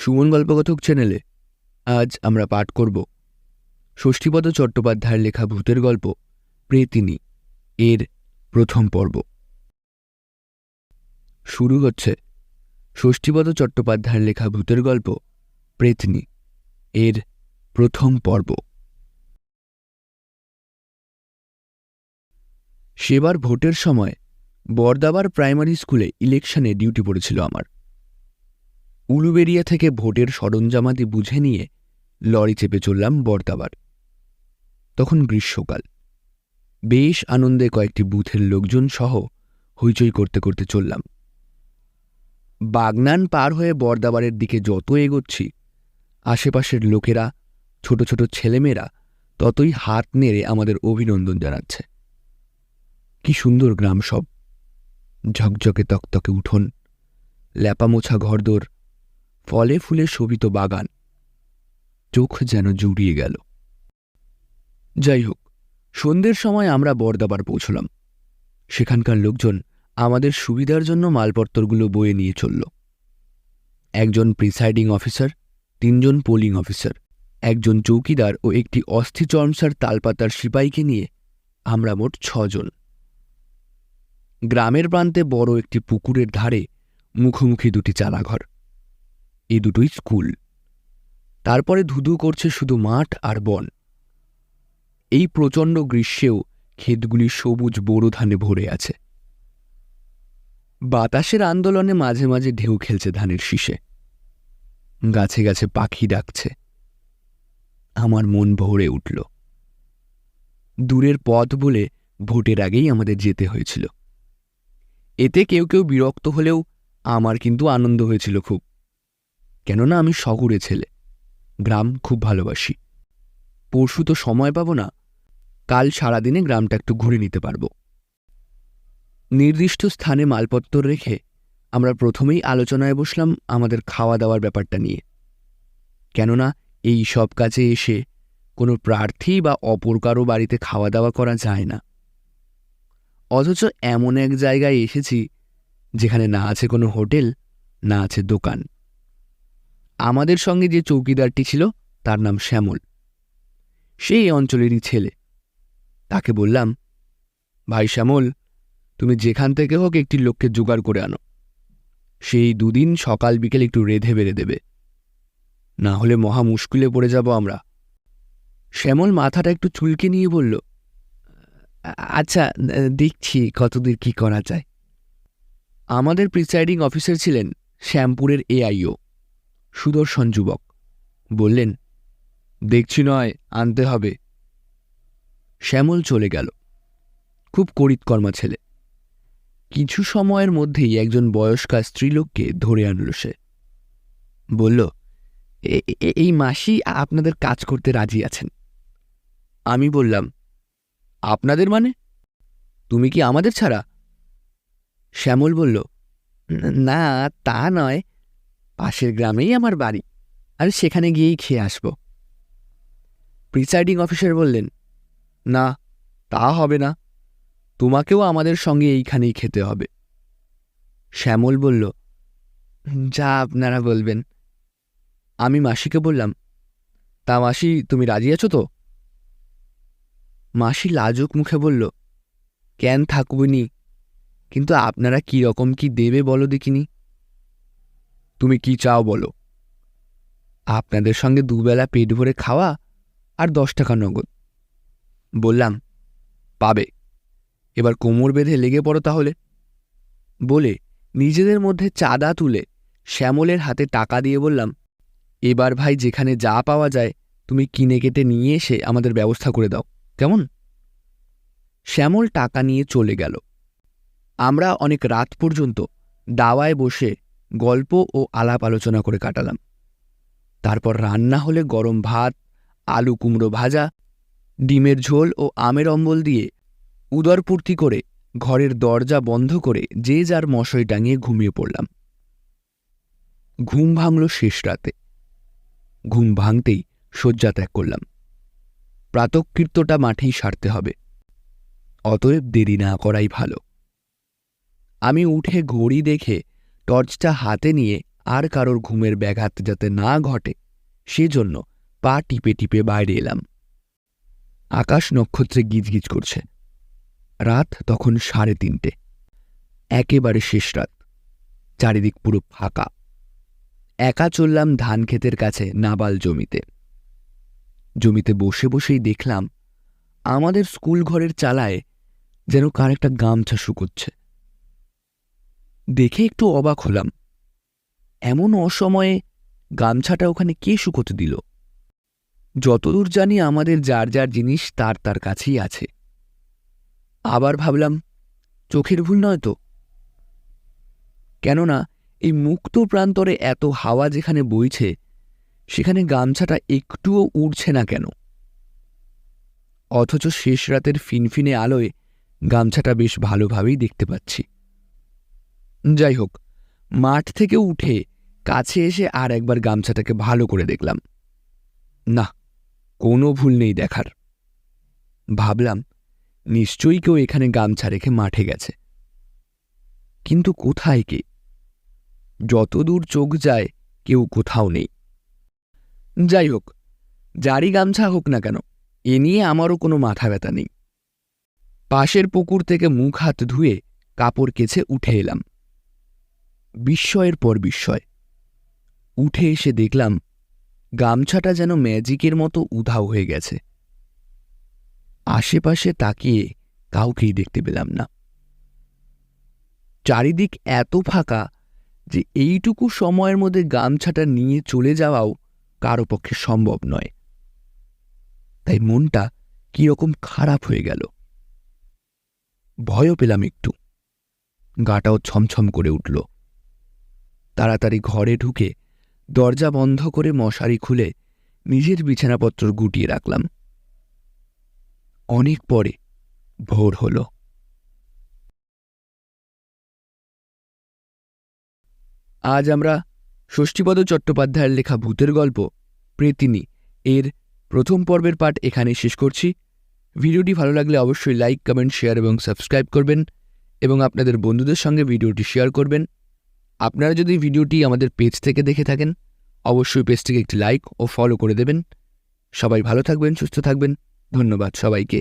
সুমন গল্পকথক চ্যানেলে আজ আমরা পাঠ করব ষষ্ঠীপদ চট্টোপাধ্যায়ের লেখা ভূতের গল্প, প্রেতিনী, এর প্রথম পর্ব। শুরু হচ্ছে ষষ্ঠীপদ চট্টোপাধ্যায়ের লেখা ভূতের গল্প, প্রেতনী, এর প্রথম পর্ব। সেবার ভোটের সময় বরদাবার প্রাইমারি স্কুলে ইলেকশনে ডিউটি পড়েছিল আমার। উলুবেরিয়া থেকে ভোটের সরঞ্জামাদি বুঝে নিয়ে লরি চেপে চললাম বরদাবার তখন গ্রীষ্মকাল। বেশ আনন্দে কয়েকটি বুথের লোকজন সহ হইচই করতে করতে চললাম। বাগনান পার হয়ে বর্দাবারের দিকে যত এগোচ্ছি, আশেপাশের লোকেরা, ছোট ছোট ছেলেমেয়েরা ততই হাত নেড়ে আমাদের অভিনন্দন জানাচ্ছে। কি সুন্দর গ্রাম সব। ঝকঝকে তকতকে উঠোন, ল্যাপামোছা ঘরদোর ফলে ফুলে শোভিত বাগান। চোখ যেন জুড়িয়ে গেল। যাই হোক, সন্ধ্যের সময় আমরা বরদাবার পৌঁছলাম। সেখানকার লোকজন আমাদের সুবিধার জন্য মালপত্তরগুলো বয়ে নিয়ে চলল। একজন প্রিসাইডিং অফিসার, তিনজন পোলিং অফিসার, একজন চৌকিদার ও একটি অস্থিচর্মসার তালপাতার সিপাইকে নিয়ে আমরা মোট ছজন। গ্রামের প্রান্তে বড় একটি পুকুরের ধারে মুখোমুখি দুটি চালাঘর। এ দুটোই স্কুল। তারপরে ধুধু করছে শুধু মাঠ আর বন। এই প্রচণ্ড গ্রীষ্মেও ক্ষেতগুলি সবুজ বোরো ধানে ভরে আছে। বাতাসের আন্দোলনে মাঝে মাঝে ঢেউ খেলছে ধানের শীষে। গাছে গাছে পাখি ডাকছে। আমার মন ভরে উঠল। দূরের পথ বলে ভোটের আগেই আমাদের যেতে হয়েছিল। এতে কেউ কেউ বিরক্ত হলেও আমার কিন্তু আনন্দ হয়েছিল খুব। কেননা আমি শহরে ছেলে। গ্রাম খুব ভালোবাসি। পরশু তো সময় পাবো না। কাল সারাদিনে গ্রামটা একটু ঘুরে নিতে পারব। নির্দিষ্ট স্থানে মালপত্তর রেখে আমরা প্রথমেই আলোচনায় বসলাম আমাদের খাওয়া দাওয়ার ব্যাপারটা নিয়ে। কেননা এই সব কাজে এসে কোনো প্রার্থী বা অপর কারও বাড়িতে খাওয়া দাওয়া করা যায় না। অথচ এমন এক জায়গায় এসেছি যেখানে না আছে কোনো হোটেল, না আছে দোকান। আমাদের সঙ্গে যে চৌকিদারটি ছিল, তার নাম শ্যামল। সেই অঞ্চলেরই ছেলে। তাকে বললাম, ভাই শ্যামল, তুমি যেখান থেকে হোক একটি লোককে জোগাড় করে আনো। সেই দুদিন সকাল বিকেল একটু রেধে বেড়ে দেবে। না হলে মহা মুশকিলে পড়ে যাব আমরা। শ্যামল মাথাটা একটু চুলকে নিয়ে বলল আচ্ছা দেখছি কতদূর কি করা যায়। আমাদের প্রিসাইডিং অফিসার ছিলেন শ্যামপুরের এআইও। সুদর্শন যুবক। বললেন, দেখছি নয়, আনতে হবে। শ্যামল চলে গেল। খুব করিতকর্মা ছেলে। কিছু সময়ের মধ্যেই একজন বয়স্কা স্ত্রীলোককে ধরে আনল সে। বলল এই মাসি আপনাদের কাজ করতে রাজি আছেন? আমি বললাম, আপনাদের মানে? তুমি কি আমাদের ছাড়া? শ্যামল বলল, না, তা নয়। পাশের গ্রামেই আমার বাড়ি, আর সেখানে গিয়েই খেয়ে আসব। প্রিসাইডিং অফিসার বললেন, না, তা হবে না। তোমাকেও আমাদের সঙ্গে এইখানেই খেতে হবে। শ্যামল বলল, যা আপনারা বলবেন। আমি মাসিকে বললাম, তা মাসি, তুমি রাজি আছো তো? মাসি লাজুক মুখে বলল, কেন থাকবনি কিন্তু আপনারা কি রকম কি দেবে বলো দেখিনি? তুমি কি চাও বলো। আপনাদের সঙ্গে দুবেলা পেট ভরে খাওয়া আর দশ টাকা নগদ। বললাম, পাবে। এবার কোমর বেঁধে লেগে পড়ো তাহলে। বলে নিজেদের মধ্যে চাঁদা তুলে শ্যামলের হাতে টাকা দিয়ে বললাম, এবার ভাই যেখানে যা পাওয়া যায়, তুমি কিনে কেটে নিয়ে এসে আমাদের ব্যবস্থা করে দাও। কেমন? শ্যামল টাকা নিয়ে চলে গেল। আমরা অনেক রাত পর্যন্ত দাওয়ায় বসে গল্প ও আলাপ আলোচনা করে কাটালাম। তারপর রান্না হলে গরম ভাত, আলু কুমড়ো ভাজা, ডিমের ঝোল ও আমের অম্বল দিয়ে উদরপূর্তি করে ঘরের দরজা বন্ধ করে যে যার মশয় টাঙিয়ে ঘুমিয়ে পড়লাম। ঘুম ভাঙল শেষ রাতে। ঘুম ভাঙতেই শয্যা ত্যাগ করলাম। প্রাতকৃত্যটা মাঠেই সারতে হবে। অতএব দেরি না করাই ভালো। আমি উঠে ঘড়ি দেখে টর্চটা হাতে নিয়ে আর কারোর ঘুমের ব্যাঘাত যাতে না ঘটে, সেজন্য পা টিপে টিপে বাইরে এলাম। আকাশ নক্ষত্রে গিজগিজ করছে। রাত তখন সাড়ে তিনটে। একেবারে শেষ রাত। চারিদিক পুরো ফাঁকা। একা চললাম ধান ক্ষেতের কাছে নাবাল জমিতে। জমিতে বসে বসেই দেখলাম, আমাদের স্কুল ঘরের চালায় যেন কার একটা গামছা শুকোচ্ছে। দেখে একটু অবাক হলাম। এমন অসময়ে গামছাটা ওখানে কে শুকোতে দিল? যতদূর জানি আমাদের যার যার জিনিস তার তার কাছেই আছে। আবার ভাবলাম, চোখের ভুল নয় তো? কেননা এই মুক্ত প্রান্তরে এত হাওয়া যেখানে বইছে, সেখানে গামছাটা একটুও উড়ছে না কেন? অথচ শেষ রাতের ফিনফিনে আলোয় গামছাটা বেশ ভালোভাবেই দেখতে পাচ্ছি। যাই হোক, মাঠ থেকে উঠে কাছে এসে আর একবার গামছাটাকে ভালো করে দেখলাম। না, কোনো ভুল নেই দেখার। ভাবলাম, নিশ্চয়ই কেউ এখানে গামছা রেখে মাঠে গেছে। কিন্তু কোথায় কে? যতদূর চোখ যায়, কেউ কোথাও নেই। যাই হোক, যারই গামছা হোক না কেন, এ নিয়ে আমারও কোনো মাথা ব্যথা নেই। পাশের পুকুর থেকে মুখ হাত ধুয়ে কাপড় কেছে উঠে এলাম। বিস্ময়ের পর বিস্ময়। উঠে এসে দেখলাম, গামছাটা যেন ম্যাজিকের মতো উধাও হয়ে গেছে। আশেপাশে তাকিয়ে কাউকেই দেখতে পেলাম না। চারিদিক এত ফাঁকা যে এইটুকু সময়ের মধ্যে গামছাটা নিয়ে চলে যাওয়াও কারও পক্ষে সম্ভব নয়। তাই মনটা কীরকম খারাপ হয়ে গেল। ভয়ও পেলাম একটু। গাটাও ছমছম করে উঠল। তাড়াতাড়ি ঘরে ঢুকে দরজা বন্ধ করে মশারি খুলে নিজের বিছানাপত্র গুটিয়ে রাখলাম। অনেক পরে ভোর হল। আজ আমরা ষষ্ঠীপদ চট্টোপাধ্যায়ের লেখা ভূতের গল্প প্রেতিনী এর প্রথম পর্বের পাঠ এখানে শেষ করছি। ভিডিওটি ভালো লাগলে অবশ্যই লাইক, কমেন্ট, শেয়ার এবং সাবস্ক্রাইব করবেন এবং আপনাদের বন্ধুদের সঙ্গে ভিডিওটি শেয়ার করবেন। আপনারা যদি ভিডিওটি আমাদের পেজ থেকে দেখে থাকেন, অবশ্যই পেজটিকে একটি লাইক ও ফলো করে দেবেন। সবাই ভালো থাকবেন, সুস্থ থাকবেন। ধন্যবাদ সবাইকে।